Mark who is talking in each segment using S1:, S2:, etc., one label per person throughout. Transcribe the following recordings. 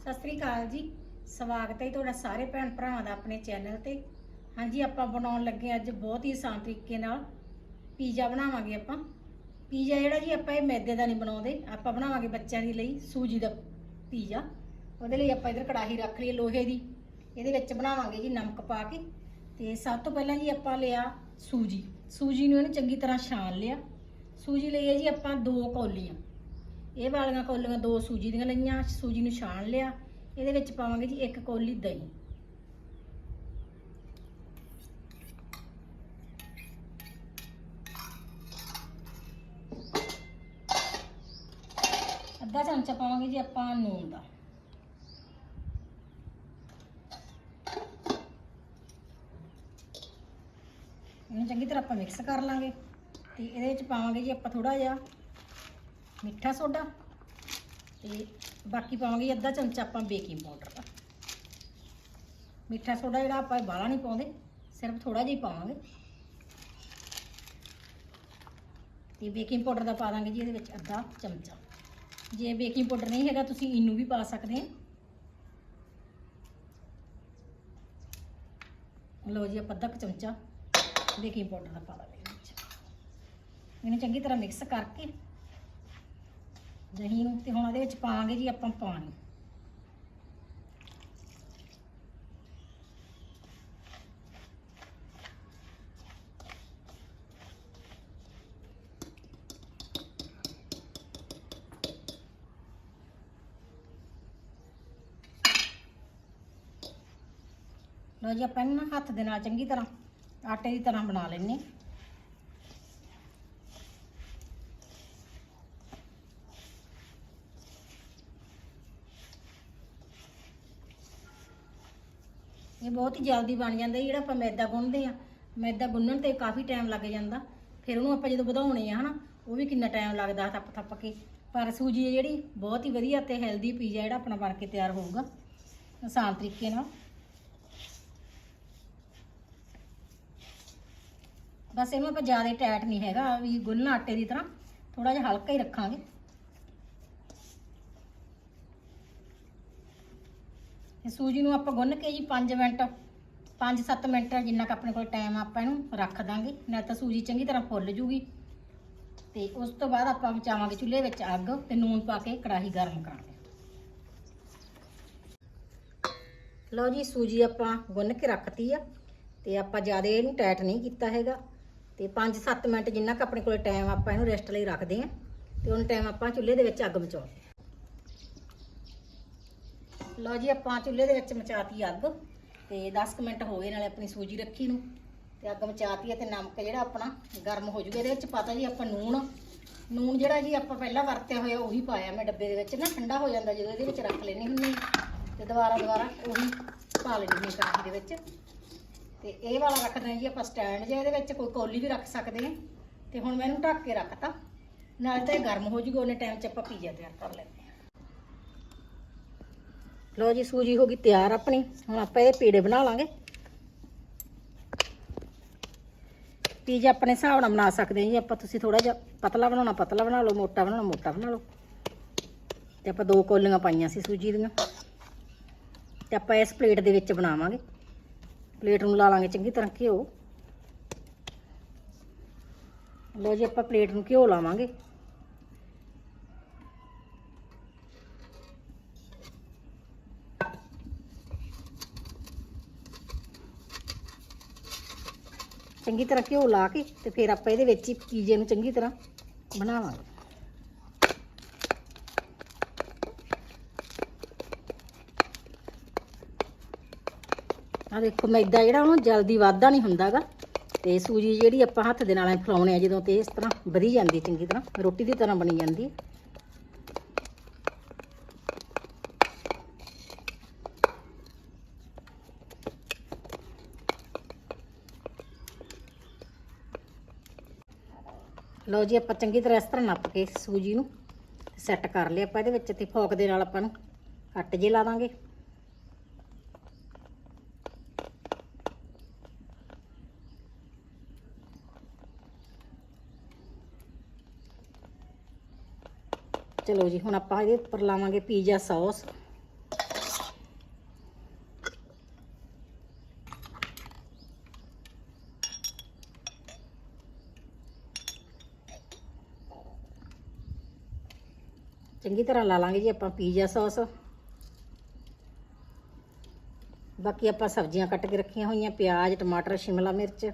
S1: ਸਤਿ ਸ੍ਰੀ ਅਕਾਲ ਜੀ। ਸਵਾਗਤ ਹੈ ਜੀ ਤੁਹਾਡਾ ਸਾਰੇ ਭੈਣ ਭਰਾਵਾਂ ਦਾ ਆਪਣੇ ਚੈਨਲ ਤੇ। ਹਾਂਜੀ, ਆਪਾਂ ਬਣਾਉਣ ਲੱਗੇ ਅੱਜ ਬਹੁਤ ਹੀ ਆਸਾਨ ਤਰੀਕੇ ਨਾਲ ਪੀਜ਼ਾ ਬਣਾਵਾਂਗੇ ਆਪਾਂ। ਪੀਜ਼ਾ ਜਿਹੜਾ ਜੀ ਆਪਾਂ ਇਹ ਮੈਦੇ ਦਾ ਨਹੀਂ ਬਣਾਉਂਦੇ, ਆਪਾਂ ਬਣਾਵਾਂਗੇ ਬੱਚਿਆਂ ਦੇ ਲਈ ਸੂਜੀ ਦਾ ਪੀਜ਼ਾ। ਉਹਦੇ ਲਈ ਆਪਾਂ ਇਧਰ ਕੜਾਹੀ ਰੱਖ ਲਈ ਲੋਹੇ ਦੀ। ਇਹਦੇ ਵਿੱਚ ਬਣਾਵਾਂਗੇ ਜੀ ਨਮਕ ਪਾ ਕੇ। ਤੇ ਸਭ ਤੋਂ ਪਹਿਲਾਂ ਜੀ ਆਪਾਂ ਲਿਆ ਸੂਜੀ। ਸੂਜੀ ਨੂੰ ਇਹਨੂੰ ਚੰਗੀ ਤਰ੍ਹਾਂ ਛਾਣ ਲਿਆ। ਸੂਜੀ ਲਈ ਹੈ ਜੀ ਆਪਾਂ ਦੋ ਕੌਲੀਆਂ। ਇਹ ਵਾਲੀਆਂ ਕੌਲੀਆਂ ਦੋ ਸੂਜੀ ਦੀਆਂ ਲਈਆਂ, ਸੂਜੀ ਨੂੰ ਛਾਣ ਲਿਆ। ਇਹਦੇ ਵਿੱਚ ਪਾਵਾਂਗੇ ਜੀ ਇੱਕ ਕੌਲੀ ਦਹੀਂ। ਅੱਧਾ ਚਮਚਾ ਪਾਵਾਂਗੇ ਜੀ ਆਪਾਂ ਨੂਨ ਦਾ। ਇਹਨੂੰ ਚੰਗੀ ਤਰ੍ਹਾਂ ਆਪਾਂ ਮਿਕਸ ਕਰ ਲਾਂਗੇ। ਤੇ ਇਹਦੇ ਵਿੱਚ ਪਾਵਾਂਗੇ ਜੀ ਆਪਾਂ ਥੋੜਾ ਜਿਹਾ ਮਿੱਠਾ ਸੋਡਾ। ਤੇ ਬਾਕੀ ਪਾਵਾਂਗੇ ਜੀ ਅੱਧਾ ਚਮਚਾ ਆਪਾਂ ਬੇਕਿੰਗ ਪਾਊਡਰ ਦਾ। ਮਿੱਠਾ ਸੋਡਾ ਜਿਹੜਾ ਆਪਾਂ ਬਾਹਲਾ ਨਹੀਂ ਪਾਉਂਦੇ, ਸਿਰਫ ਥੋੜਾ ਜਿਹਾ ਹੀ ਪਾਵਾਂਗੇ। ਤੇ ਬੇਕਿੰਗ ਪਾਊਡਰ ਦਾ ਪਾ ਦਾਂਗੇ ਜੀ ਇਹਦੇ ਵਿੱਚ ਅੱਧਾ ਚਮਚਾ। ਜੇ ਬੇਕਿੰਗ ਪਾਊਡਰ ਨਹੀਂ ਹੈਗਾ, ਤੁਸੀਂ ਇਹਨੂੰ ਵੀ ਪਾ ਸਕਦੇ ਆ। ਲਓ ਜੀ ਆਪਾਂ ਅੱਧਾ ਕੁ ਚਮਚਾ ਬੇਕਿੰਗ ਪਾਊਡਰ ਦਾ ਪਾ ਦਾਂਗੇ ਇਹਦੇ ਵਿੱਚ। ਇਹਨੂੰ ਚੰਗੀ ਤਰ੍ਹਾਂ ਮਿਕਸ ਕਰਕੇ ਦਹੀਂ ਤੇ ਹੁਣ ਉਹਦੇ ਵਿੱਚ ਪਾਵਾਂਗੇ ਜੀ ਆਪਾਂ ਪਾਣੀ। ਲੋ ਜੀ ਆਪਾਂ ਇਹਨੂੰ ਹੱਥ ਦੇ ਨਾਲ ਚੰਗੀ ਤਰ੍ਹਾਂ ਆਟੇ ਦੀ ਤਰ੍ਹਾਂ ਬਣਾ ਲੈਣੇ ਇਹ ਬਹੁਤ ਹੀ ਜਲਦੀ ਬਣ ਜਾਂਦਾ ਜਿਹੜਾ ਆਪਾਂ ਮੈਦਾ ਗੁੰਨਦੇ ਆ। ਮੈਦਾ ਗੁੰਨਣ ਤੇ ਕਾਫੀ ਟਾਈਮ ਲੱਗ ਜਾਂਦਾ। ਫਿਰ ਉਹਨੂੰ ਆਪਾਂ ਜਦੋਂ ਵਧਾਉਣੇ ਆ ਹਨਾ, ਉਹ ਵੀ ਕਿੰਨਾ ਟਾਈਮ ਲੱਗਦਾ ਥੱਪ ਥੱਪ ਕੇ। ਪਰ ਸੂਜੀ ਹੈ ਜਿਹੜੀ, ਬਹੁਤ ਹੀ ਵਧੀਆ ਤੇ ਹੈਲਦੀ ਪੀਜ਼ਾ ਜਿਹੜਾ ਆਪਣਾ ਬਣ ਕੇ ਤਿਆਰ ਹੋਊਗਾ। ਆਸਾਨ ਤਰੀਕੇ ਨਾਲ। ਬਸ ਇਹਨੂੰ ਆਪਾਂ ਜ਼ਿਆਦਾ ਟਾਈਟ ਨਹੀਂ ਹੈਗਾ ਵੀ ਗੁੰਨਣਾ ਆਟੇ ਦੀ ਤਰ੍ਹਾਂ। ਥੋੜਾ ਜਿਹਾ ਹਲਕਾ ਹੀ ਰੱਖਾਂਗੇ। ਇਹ ਸੂਜੀ ਨੂੰ ਆਪਾਂ ਗੁੰਨ ਕੇ ਜੀ 5 ਮਿੰਟ 5-7 ਮਿੰਟ ਜਿੰਨਾ ਕੁ ਆਪਣੇ ਕੋਲ ਟਾਈਮ ਆਪਾਂ ਇਹਨੂੰ ਰੱਖ ਦਾਂਗੇ। ਨਹੀਂ ਤਾਂ ਸੂਜੀ ਚੰਗੀ ਤਰ੍ਹਾਂ ਫੁੱਲ ਜੂਗੀ। ਤੇ ਉਸ ਤੋਂ ਬਾਅਦ ਆਪਾਂ ਬਚਾਵਾਂਗੇ ਚੁੱਲ੍ਹੇ ਵਿੱਚ ਅੱਗ ਤੇ ਨੂਨ ਪਾ ਕੇ ਕੜਾਹੀ ਗਰਮ ਕਰਾਂਗੇ ਲਓ ਜੀ, ਸੂਜੀ ਆਪਾਂ ਗੁੰਨ ਕੇ ਰੱਖਤੀ ਆ ਤੇ ਆਪਾਂ ਜ਼ਿਆਦਾ ਇਹਨੂੰ ਟਾਈਟ ਨਹੀਂ ਕੀਤਾ ਹੈਗਾ। ਤੇ 5-7 ਮਿੰਟ ਜਿੰਨਾ ਕੁ ਆਪਣੇ ਕੋਲ ਟਾਈਮ ਆਪਾਂ ਇਹਨੂੰ ਰੈਸਟ ਲਈ ਰੱਖਦੇ ਆ। ਤੇ ਉਹਨਾਂ ਟਾਈਮ ਆਪਾਂ ਚੁੱਲ੍ਹੇ ਦੇ ਵਿੱਚ ਅੱਗ ਬਚਾਉਂਦੇ ਹਾਂ ਲਓ ਜੀ, ਆਪਾਂ ਚੁੱਲ੍ਹੇ ਦੇ ਵਿੱਚ ਮਚਾਤੀ ਅੱਗ ਤੇ 10 ਕੁ ਮਿੰਟ ਹੋ ਗਏ ਨਾਲੇ ਆਪਣੀ ਸੂਜੀ ਰੱਖੀ ਨੂੰ ਤੇ ਅੱਗ ਮਚਾਤੀ ਹੈ ਤੇ ਨਮਕ ਜਿਹੜਾ ਆਪਣਾ ਗਰਮ ਹੋ ਜੂਗਾ। ਇਹਦੇ ਵਿੱਚ ਪਤਾ ਜੀ ਆਪਾਂ ਨੂਣ। ਨੂਣ ਜਿਹੜਾ ਜੀ ਆਪਾਂ ਪਹਿਲਾਂ ਵਰਤਿਆ ਹੋਇਆ ਉਹੀ ਪਾਇਆ ਮੈਂ ਡੱਬੇ ਦੇ ਵਿੱਚ ਨਾ, ਠੰਡਾ ਹੋ ਜਾਂਦਾ ਜਦੋਂ ਇਹਦੇ ਵਿੱਚ ਰੱਖ ਲੈਣੀ ਹੁੰਦੀ ਤੇ ਦੁਬਾਰਾ ਦੁਬਾਰਾ ਉਹੀ ਪਾ ਲੈਣੀ ਹੁੰਦੀ ਕੜਾਹੀ ਦੇ ਵਿੱਚ। ਤੇ ਇਹ ਵਾਲਾ ਰੱਖਦੇ ਹਾਂ ਜੀ ਆਪਾਂ ਸਟੈਂਡ ਜੇ ਇਹਦੇ ਵਿੱਚ, ਕੋਈ ਕੌਲੀ ਵੀ ਰੱਖ ਸਕਦੇ ਹਾਂ ਤੇ ਹੁਣ ਮੈਂ ਇਹਨੂੰ ਢੱਕ ਕੇ ਰੱਖਤਾ। ਨਾਲੇ ਤਾਂ ਇਹ ਗਰਮ ਹੋ ਜੂਗਾ, ਉਹਨੇ ਟਾਈਮ 'ਚ ਆਪਾਂ ਪੀਜ਼ਾ ਤਿਆਰ ਕਰ ਲੈਂਦੇ ਲਓ ਜੀ ਸੂਜੀ ਹੋ ਗਈ ਤਿਆਰ ਆਪਣੀ। ਹੁਣ ਆਪਾਂ ਇਹਦੇ ਪੀੜੇ ਬਣਾ ਲਾਂਗੇ। ਪੀਜ਼ਾ ਆਪਣੇ ਹਿਸਾਬ ਨਾਲ ਬਣਾ ਸਕਦੇ ਹਾਂ ਜੀ। ਆਪਾਂ ਤੁਸੀਂ ਥੋੜਾ ਜਿਹਾ ਪਤਲਾ ਬਣਾਉਣਾ, ਪਤਲਾ ਬਣਾ ਲਓ, ਮੋਟਾ ਬਣਾਉਣਾ, ਮੋਟਾ ਬਣਾ ਲਓ। ਤੇ ਆਪਾਂ ਦੋ ਕੋਲੀਆਂ ਪਾਈਆਂ ਸੀ ਸੂਜੀ ਦੀਆਂ। ਤੇ ਆਪਾਂ ਇਸ ਪਲੇਟ ਦੇ ਵਿੱਚ ਬਣਾਵਾਂਗੇ। ਪਲੇਟ ਨੂੰ ਲਾ ਲਾਂਗੇ ਚੰਗੀ ਤਰ੍ਹਾਂ ਘਿਓ। ਲਓ ਜੀ ਆਪਾਂ ਪਲੇਟ ਨੂੰ ਘਿਓ ਲਾਵਾਂਗੇ। ਚੰਗੀ ਤਰ੍ਹਾਂ ਘਿਓ ਲਾ ਕੇ ਤੇ ਫਿਰ ਆਪਾਂ ਇਹਦੇ ਵਿੱਚ ਹੀ ਪੀਜ਼ੇ ਨੂੰ ਚੰਗੀ ਤਰ੍ਹਾਂ ਬਣਾਵਾਂਗੇ। ਆ ਦੇਖੋ ਮੈਦਾ ਜਿਹੜਾ ਉਹਨੂੰ ਜਲਦੀ ਵਾਧਾ ਨਹੀਂ ਹੁੰਦਾਗਾ। ਤੇ ਸੂਜੀ ਜਿਹੜੀ ਆਪਾਂ ਹੱਥ ਦੇ ਨਾਲ ਫਲਾਉਣੇ ਆ, ਜਦੋਂ ਤੇ ਇਸ ਤਰ੍ਹਾਂ ਵਧੀ ਜਾਂਦੀ, ਚੰਗੀ ਤਰ੍ਹਾਂ, ਰੋਟੀ ਦੀ ਤਰ੍ਹਾਂ ਬਣੀ ਜਾਂਦੀ ਲਓ ਜੀ, ਆਪਾਂ ਚੰਗੀ ਤਰ੍ਹਾਂ ਇਸ ਤਰ੍ਹਾਂ ਨੱਪ ਕੇ ਸੂਜੀ ਨੂੰ ਸੈੱਟ ਕਰ ਲਿਆ ਆਪਾਂ ਇਹਦੇ ਵਿੱਚ ਤੇ ਫੋਕ ਦੇ ਨਾਲ ਆਪਾਂ ਨੂੰ ਕੱਟ ਜੇ ਲਾ ਦਾਂਗੇ। ਚਲੋ ਜੀ, ਹੁਣ ਆਪਾਂ ਇਹਦੇ ਉੱਪਰ ਲਾਵਾਂਗੇ ਪੀਜ਼ਾ ਸੌਸ। ਚੰਗੀ ਤਰ੍ਹਾਂ ਲਾ ਲਾਂਗੇ ਜੀ ਆਪਾਂ ਪੀਜ਼ਾ ਸੌਸ। ਬਾਕੀ ਆਪਾਂ ਸਬਜ਼ੀਆਂ ਕੱਟ ਕੇ ਰੱਖੀਆਂ ਹੋਈਆਂ, ਪਿਆਜ਼, ਟਮਾਟਰ, ਸ਼ਿਮਲਾ ਮਿਰਚ।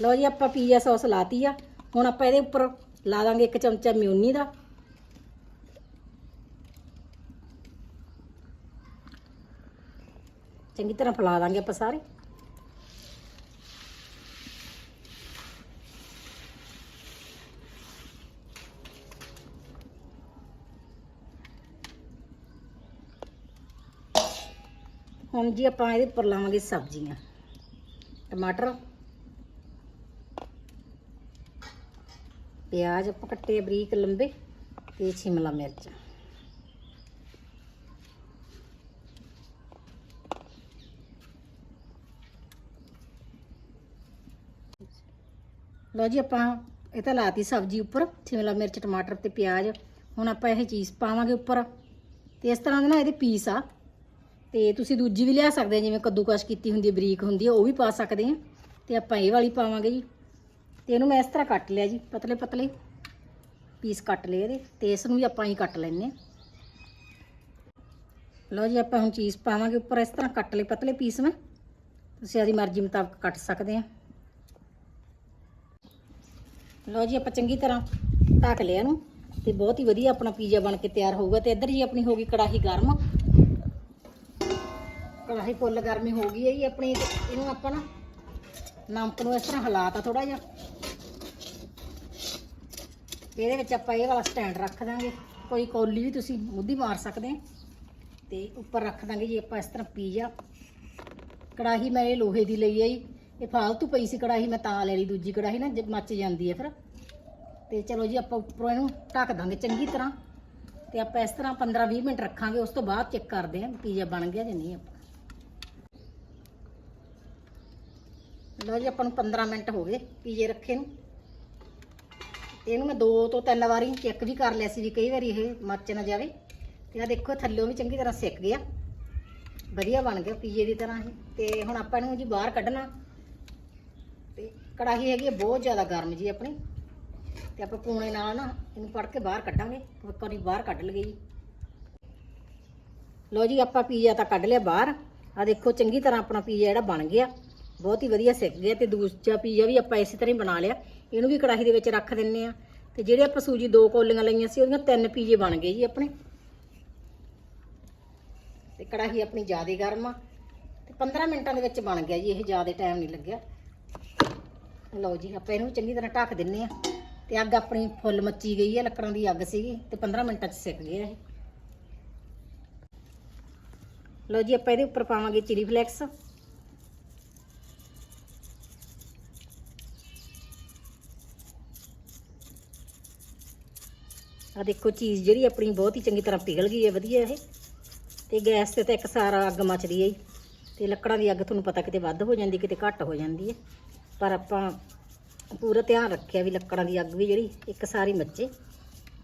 S1: ਲਓ ਜੀ, ਆਪਾਂ ਪੀਜ਼ਾ ਸੌਸ ਲਾਤੀ ਆ। ਹੁਣ ਆਪਾਂ ਇਹਦੇ ਉੱਪਰ ਲਾ ਦਾਂਗੇ ਇੱਕ ਚਮਚਾ ਮਿਊਨੀ ਦਾ। ਚੰਗੀ ਤਰ੍ਹਾਂ ਫੈਲਾ ਦਾਂਗੇ ਆਪਾਂ ਸਾਰੇ। ਹੁਣ ਜੀ ਆਪਾਂ ਇਹਦੇ ਉੱਪਰ ਲਾਵਾਂਗੇ ਸਬਜ਼ੀਆਂ। ਟਮਾਟਰ। ਪਿਆਜ਼ ਆਪਾਂ ਕੱਟੇ ਬਰੀਕ ਲੰਬੇ ਤੇ ਸ਼ਿਮਲਾ ਮਿਰਚ। ਲਓ ਜੀ ਆਪਾਂ ਇਹ ਤਾਂ ਲਾਤੀ ਸਬਜ਼ੀ ਉੱਪਰ, ਸ਼ਿਮਲਾ ਮਿਰਚ, ਟਮਾਟਰ ਤੇ ਪਿਆਜ਼। ਹੁਣ ਆਪਾਂ ਇਹ ਚੀਜ਼ ਪਾਵਾਂਗੇ ਉੱਪਰ। ਤੇ ਇਸ ਤਰ੍ਹਾਂ ਦੇ ਨਾ ਇਹਦੇ ਪੀਸ ਆ। ਤੇ ਤੁਸੀਂ ਦੂਜੀ ਵੀ ਲਿਆ ਸਕਦੇ ਆ, ਜਿਵੇਂ ਕੱਦੂਕਸ਼ ਕੀਤੀ ਹੁੰਦੀ ਹੈ, ਬਰੀਕ ਹੁੰਦੀ ਆ ਉਹ ਵੀ ਪਾ ਸਕਦੇ ਆ। ਤੇ ਆਪਾਂ ਇਹ ਵਾਲੀ ਪਾਵਾਂਗੇ ਜੀ। ਤੇ ਇਹਨੂੰ ਮੈਂ ਇਸ ਤਰ੍ਹਾਂ ਕੱਟ ਲਿਆ ਜੀ, ਪਤਲੇ ਪਤਲੇ ਪੀਸ ਕੱਟ ਲਏ ਇਹਦੇ, ਤੇ ਇਸ ਨੂੰ ਵੀ ਆਪਾਂ ਹੀ ਕੱਟ ਲੈਣੇ ਲਓ ਜੀ, ਆਪਾਂ ਹੁਣ ਚੀਜ਼ ਪਾਵਾਂਗੇ ਉੱਪਰ, ਇਸ ਤਰ੍ਹਾਂ ਕੱਟ ਲਏ ਪਤਲੇ ਪੀਸ ਮੈਂ ਤੁਸੀਂ ਆਦੀ ਮਰਜ਼ੀ ਮੁਤਾਬਕ ਕੱਟ ਸਕਦੇ ਆ ਲਓ ਜੀ, ਆਪਾਂ ਚੰਗੀ ਤਰ੍ਹਾਂ ਢੱਕ ਲਿਆ ਇਹਨੂੰ, ਤੇ ਬਹੁਤ ਹੀ ਵਧੀਆ ਆਪਣਾ ਪੀਜ਼ਾ ਬਣ ਕੇ ਤਿਆਰ ਹੋਊਗਾ, ਤੇ ਇੱਧਰ ਜੀ ਆਪਣੀ ਹੋ ਗਈ ਕੜਾਹੀ ਗਰਮ। ਕੜਾਹੀ ਫੁੱਲ ਗਰਮੀ ਹੋ ਗਈ ਹੈ ਜੀ, ਆਪਣੀ ਇਹਨੂੰ ਆਪਾਂ ਨਾ ਨਮਕ ਨੂੰ ਇਸ ਤਰ੍ਹਾਂ ਹਿਲਾਤਾ ਥੋੜਾ ਜਿਹਾ। ਤੇ ਇਹਦੇ ਵਿੱਚ ਆਪਾਂ ਇਹ ਵਾਲਾ ਸਟੈਂਡ ਰੱਖ ਦਾਂਗੇ। ਕੋਈ ਕੌਲੀ ਵੀ ਤੁਸੀਂ ਮੁੱਧੀ ਮਾਰ ਸਕਦੇ ਆ। ਤੇ ਉੱਪਰ ਰੱਖ ਦਾਂਗੇ ਜੀ ਆਪਾਂ ਇਸ ਤਰ੍ਹਾਂ ਪੀਜ਼ਾ। ਕੜਾਹੀ ਮੈਂ ਇਹ ਲੋਹੇ ਦੀ ਲਈ ਆਈ ਇਹ ਫਾਲਤੂ ਪਈ ਸੀ ਕੜਾਹੀ, ਮੈਂ ਤਾਂ ਲੈ ਲਈ ਦੂਜੀ ਕੜਾਹੀ ਨਾ, ਜ- ਮੱਚ ਜਾਂਦੀ ਹੈ ਫਿਰ। ਤੇ ਚਲੋ ਜੀ ਆਪਾਂ ਉੱਪਰੋਂ ਇਹਨੂੰ ਢੱਕ ਦਾਂਗੇ ਚੰਗੀ ਤਰ੍ਹਾਂ। ਤੇ ਆਪਾਂ ਇਸ ਤਰ੍ਹਾਂ 15-20 ਮਿੰਟ ਰੱਖਾਂਗੇ, ਉਸ ਤੋਂ ਬਾਅਦ ਚੈੱਕ ਕਰਦੇ ਹਾਂ ਪੀਜ਼ਾ ਬਣ ਗਿਆ ਜਾਂ ਨਹੀਂ ਆਪਾਂ। ਲਓ ਜੀ ਆਪਾਂ ਨੂੰ 15 ਮਿੰਟ ਹੋ ਗਏ ਪੀਜ਼ੇ ਰੱਖੇ ਨੂੰ। ਇਹਨੂੰ ਮੈਂ ਦੋ ਤੋਂ ਤਿੰਨ ਵਾਰੀ ਚੈੱਕ ਵੀ ਕਰ ਲਿਆ ਸੀ ਵੀ ਕਈ ਵਾਰੀ ਇਹ ਮੱਚ ਨਾ ਜਾਵੇ। ਤੇ ਆ ਦੇਖੋ ਥੱਲਿਓਂ ਵੀ ਚੰਗੀ ਤਰ੍ਹਾਂ ਸਿੱਕ ਗਿਆ। ਵਧੀਆ ਬਣ ਗਿਆ ਪੀਜ਼ੇ ਦੀ ਤਰ੍ਹਾਂ ਇਹ। ਤੇ ਹੁਣ ਆਪਾਂ ਇਹਨੂੰ ਜੀ ਬਾਹਰ ਕੱਢਣਾ। ਤੇ ਕੜਾਹੀ ਹੈਗੀ ਬਹੁਤ ਜ਼ਿਆਦਾ ਗਰਮ ਜੀ ਆਪਣੀ। ਤੇ ਆਪਾਂ ਪੂਣੇ ਨਾਲ ਨਾ ਇਹਨੂੰ ਫੜ ਕੇ ਬਾਹਰ ਕੱਢਾਂਗੇ। ਇੱਕ ਵਾਰੀ ਬਾਹਰ ਕੱਢ ਲਈਏ ਜੀ। ਲਓ ਜੀ, ਆਪਾਂ ਪੀਜ਼ਾ ਤਾਂ ਕੱਢ ਲਿਆ ਬਾਹਰ। ਆ ਦੇਖੋ, ਚੰਗੀ ਤਰ੍ਹਾਂ ਆਪਣਾ ਪੀਜ਼ਾ ਜਿਹੜਾ ਬਣ ਗਿਆ। ਬਹੁਤ ਹੀ ਵਧੀਆ ਸਿੱਕ ਗਿਆ। ਤੇ ਦੂਜਾ ਪੀਜ਼ਾ ਵੀ ਆਪਾਂ ਇਸੇ ਤਰ੍ਹਾਂ ਹੀ ਬਣਾ ਲਿਆ। ਇਹਨੂੰ ਵੀ ਕੜਾਹੀ ਦੇ ਵਿੱਚ ਰੱਖ ਦਿੰਨੇ ਆ। ਤੇ ਜਿਹੜੇ ਆਪਾਂ ਸੂਜੀ ਦੋ ਕੌਲੀਆਂ ਲਈਆਂ ਸੀ, ਉਹਦੀਆਂ ਤਿੰਨ ਪੀਜ਼ੇ ਬਣ ਗਏ ਜੀ ਆਪਣੇ। ਤੇ ਕੜਾਹੀ ਆਪਣੀ ਜ਼ਿਆਦਾ ਗਰਮ ਆ। ਤੇ 15 ਮਿੰਟਾਂ ਦੇ ਵਿੱਚ ਬਣ ਗਿਆ ਜੀ, ਇਹ ਜ਼ਿਆਦਾ ਟਾਈਮ ਨਹੀਂ ਲੱਗਿਆ। ਲਓ ਜੀ, ਆਪਾਂ ਇਹਨੂੰ ਚੰਗੀ ਤਰ੍ਹਾਂ ਢੱਕ ਦਿੰਨੇ ਆ। ਤੇ ਅੱਗ ਆਪਣੀ ਫੁੱਲ ਮੱਚੀ ਗਈ ਹੈ ਲੱਕੜਾਂ ਦੀ ਅੱਗ ਸੀਗੀ, ਤੇ 15 ਮਿੰਟਾਂ 'ਚ ਸਿੱਕ ਗਿਆ ਇਹ। ਲਓ ਜੀ, ਆਪਾਂ ਇਹਦੇ ਉੱਪਰ ਪਾਵਾਂਗੇ ਚਿਲੀ ਫਲੈਕਸ। ਆ ਦੇਖੋ ਚੀਜ਼ ਜਿਹੜੀ ਆਪਣੀ ਬਹੁਤ ਹੀ ਚੰਗੀ ਤਰ੍ਹਾਂ ਪਿਘਲ ਗਈ ਹੈ, ਵਧੀਆ ਇਹ। ਤੇ ਗੈਸ ਤੇ ਤਾਂ ਇੱਕ ਸਾਰਾ ਅੱਗ ਮੱਚਦੀ ਹੈ ਜੀ। ਤੇ ਲੱਕੜਾਂ ਦੀ ਅੱਗ ਤੁਹਾਨੂੰ ਪਤਾ ਕਿਤੇ ਵੱਧ ਹੋ ਜਾਂਦੀ, ਕਿਤੇ ਘੱਟ ਹੋ ਜਾਂਦੀ ਹੈ। ਪਰ ਆਪਾਂ ਪੂਰਾ ਧਿਆਨ ਰੱਖਿਆ ਵੀ ਲੱਕੜਾਂ ਦੀ ਅੱਗ ਵੀ ਜਿਹੜੀ ਇੱਕ ਸਾਰੀ ਮੱਚੇ।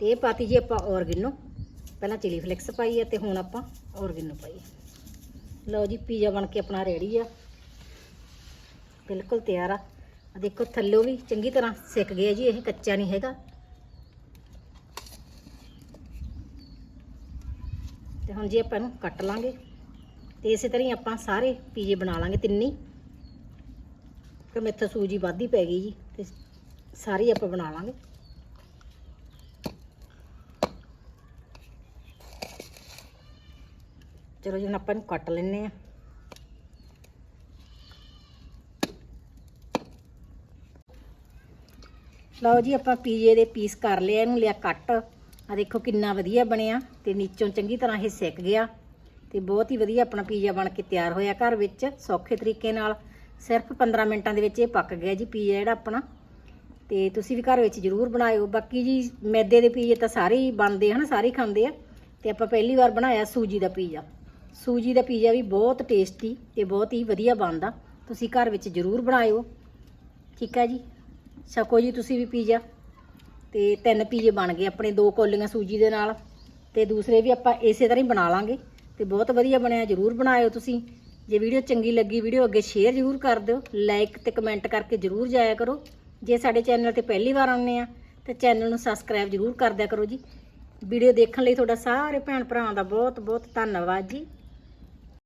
S1: ਤੇ ਇਹ ਪਾਤੀ ਜੀ ਆਪਾਂ ਔਰਗਿਨੋ। ਪਹਿਲਾਂ ਚਿਲੀ ਫਲੇਕਸ ਪਾਈ ਹੈ ਤੇ ਹੁਣ ਆਪਾਂ ਔਰਗਿਨੋ ਪਾਈ ਹੈ। ਲਓ ਜੀ, ਪੀਜ਼ਾ ਬਣ ਕੇ ਆਪਣਾ ਰੈਡੀ ਆ। ਬਿਲਕੁਲ ਤਿਆਰ ਆ। ਦੇਖੋ, ਥੱਲੋਂ ਵੀ ਚੰਗੀ ਤਰ੍ਹਾਂ ਸਿੱਕ ਗਿਆ ਜੀ, ਇਹ ਕੱਚਾ ਨਹੀਂ ਹੈਗਾ। ਤੇ ਹੁਣ ਜੀ ਆਪਾਂ ਇਹਨੂੰ ਕੱਟ ਲਾਂਗੇ ਤੇ ਇਸੇ ਤਰ੍ਹਾਂ ਹੀ ਆਪਾਂ ਸਾਰੇ ਪੀਜ਼ੇ ਬਣਾ ਲਾਂਗੇ ਤਿੰਨੀ ਕਿ ਮੇਥੋਂ ਸੂਜੀ ਵਾਧੀ ਪੈ ਗਈ ਜੀ ਤੇ ਸਾਰੀ ਆਪਾਂ ਬਣਾ ਲਾਂਗੇ। ਚਲੋ ਜੀ ਹੁਣ ਆਪਾਂ ਇਹਨੂੰ ਕੱਟ ਲੈਨੇ ਆ ਲਓ ਜੀ ਆਪਾਂ ਪੀਜ਼ੇ ਦੇ ਪੀਸ ਕਰ ਲਿਆ ਇਹਨੂੰ ਲਿਆ ਕੱਟ। ਆ ਦੇਖੋ ਕਿੰਨਾ ਵਧੀਆ ਬਣਿਆ ਤੇ ਨੀਚੋਂ ਚੰਗੀ ਤਰ੍ਹਾਂ ਇਹ ਸਿੱਕ ਗਿਆ ਤੇ ਬਹੁਤ ਹੀ ਵਧੀਆ ਆਪਣਾ ਪੀਜ਼ਾ ਬਣ ਕੇ ਤਿਆਰ ਹੋਇਆ ਘਰ ਵਿੱਚ ਸੌਖੇ ਤਰੀਕੇ ਨਾਲ। ਸਿਰਫ 15 ਮਿੰਟਾਂ ਦੇ ਵਿੱਚ ਇਹ ਪੱਕ ਗਿਆ ਜੀ ਪੀਜ਼ਾ ਜਿਹੜਾ ਆਪਣਾ। ਤੇ ਤੁਸੀਂ ਵੀ ਘਰ ਵਿੱਚ ਜ਼ਰੂਰ ਬਣਾਇਓ। ਬਾਕੀ ਜੀ ਮੈਦੇ ਦੇ ਪੀਜ਼ੇ ਤਾਂ ਸਾਰੇ ਹੀ ਬਣਦੇ ਹਨ, ਸਾਰੇ ਹੀ ਖਾਂਦੇ ਆ। ਤੇ ਆਪਾਂ ਪਹਿਲੀ ਵਾਰ ਬਣਾਇਆ ਸੂਜੀ ਦਾ ਪੀਜ਼ਾ। ਸੂਜੀ ਦਾ ਪੀਜ਼ਾ ਵੀ ਬਹੁਤ ਟੇਸਟੀ ਤੇ ਬਹੁਤ ਹੀ ਵਧੀਆ ਬਣਦਾ। ਤੁਸੀਂ ਘਰ ਵਿੱਚ ਜ਼ਰੂਰ ਬਣਾਇਓ। ਠੀਕ ਹੈ ਜੀ? ਛਕੋ ਜੀ ਤੁਸੀਂ ਵੀ ਪੀਜ਼ਾ। ਤੇ ਤਿੰਨ ਪੀਜ਼ੇ ਬਣ ਗਏ ਆਪਣੇ ਦੋ ਕੋਲੀਆਂ ਸੂਜੀ ਦੇ ਨਾਲ ਤੇ ਦੂਸਰੇ ਵੀ ਆਪਾਂ ਇਸੇ ਤਰ੍ਹਾਂ ਹੀ ਬਣਾ ਲਾਂਗੇ ਤੇ ਬਹੁਤ ਵਧੀਆ ਬਣਿਆ, ਜਰੂਰ ਬਣਾਇਓ ਤੁਸੀਂ। ਜੇ ਵੀਡੀਓ ਚੰਗੀ ਲੱਗੀ, ਵੀਡੀਓ ਅੱਗੇ ਸ਼ੇਅਰ ਜਰੂਰ ਕਰ ਦਿਓ ਲਾਈਕ ਤੇ ਕਮੈਂਟ ਕਰਕੇ ਜਰੂਰ ਜਾਇਆ ਕਰੋ। ਜੇ ਸਾਡੇ ਚੈਨਲ ਤੇ ਪਹਿਲੀ ਵਾਰ ਆਉਂਦੇ ਆ, ਤੇ ਚੈਨਲ ਨੂੰ ਸਬਸਕ੍ਰਾਈਬ ਜਰੂਰ ਕਰ ਦਿਆ ਕਰੋ ਜੀ। ਵੀਡੀਓ ਦੇਖਣ ਲਈ ਤੁਹਾਡਾ ਸਾਰੇ ਭੈਣ ਭਰਾਵਾਂ ਦਾ ਬਹੁਤ ਬਹੁਤ ਧੰਨਵਾਦ ਜੀ।